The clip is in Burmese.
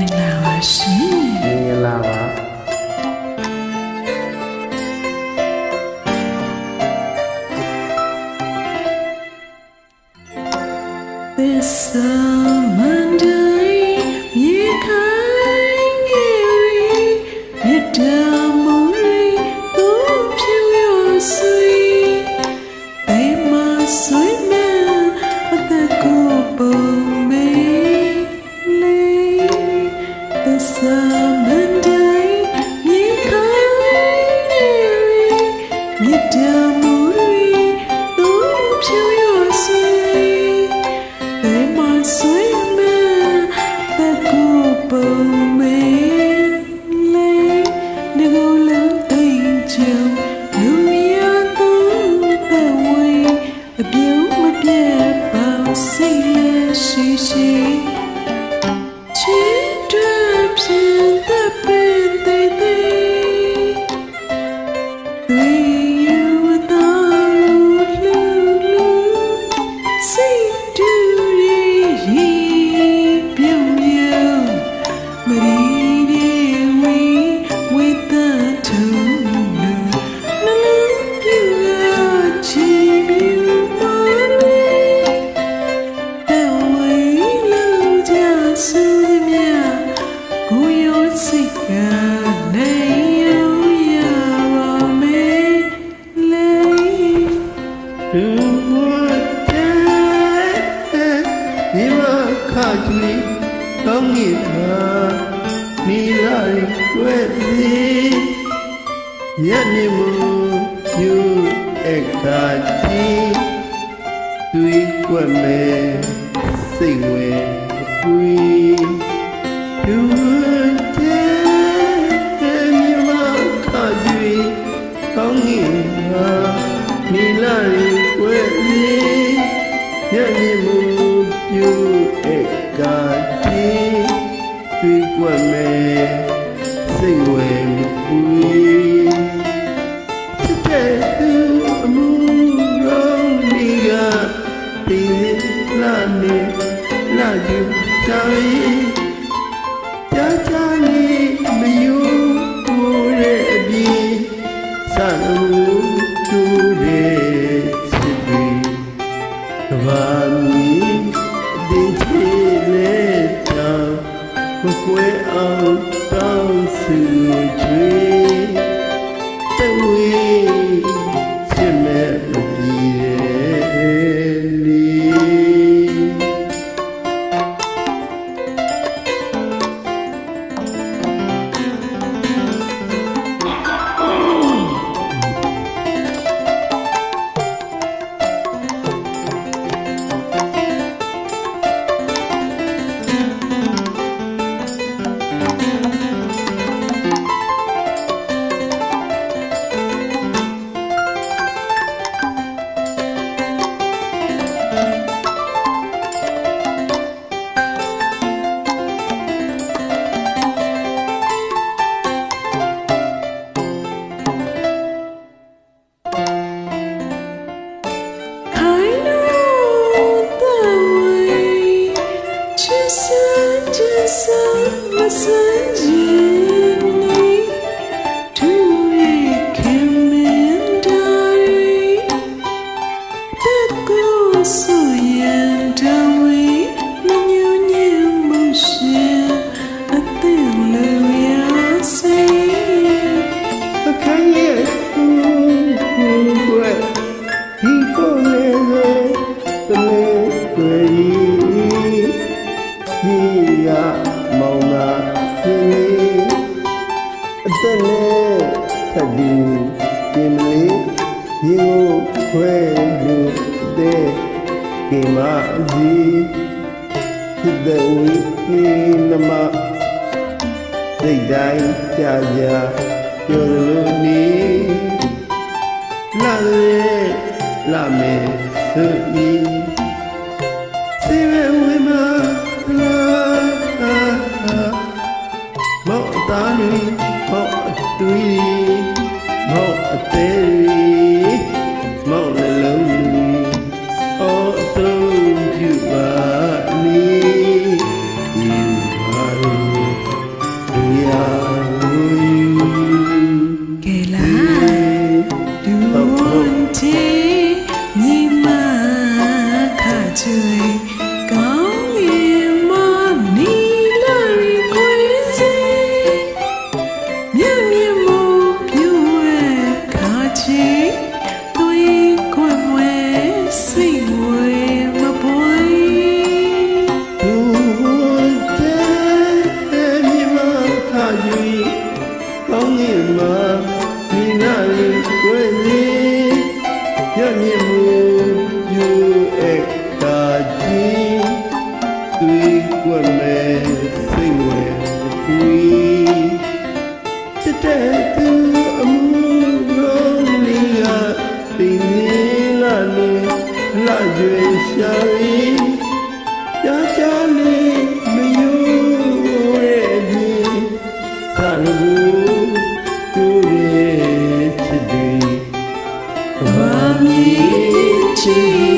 မင်္ဂလာ ဒီမှာခါကြီးကောင်းကြီးမှာနီလာရီွယ်သည်ညနေမူယူအခါကြီးတွေ့ွက်မဲ့စိတ်ဝင်ကွီသူတဲ့ဒီမှာခါကြီးကောင်းကြီးမှာနီလာရီွယ်သည်ညနေမူယူ မကွဲအောင်တောင်းစုချွေတဝေး ကြီးရမောင်နာစင်းလေးအသက်နဲ့ထပ်ဒီပြင်မလေးရေကိုခွဲလို့တဲ့ကိမအစီစစ်တဲ့ဝီကိနမစိတ်တိုင်းကြာကြာပြောလို့နေလာရဲလာမယ်ဆိုဤ တွေဟောအတူဟောအသေးမောင်လည်းလုံးအော်ဆုံးပြပါမီဒီပါရီဒီယာ ရဲ့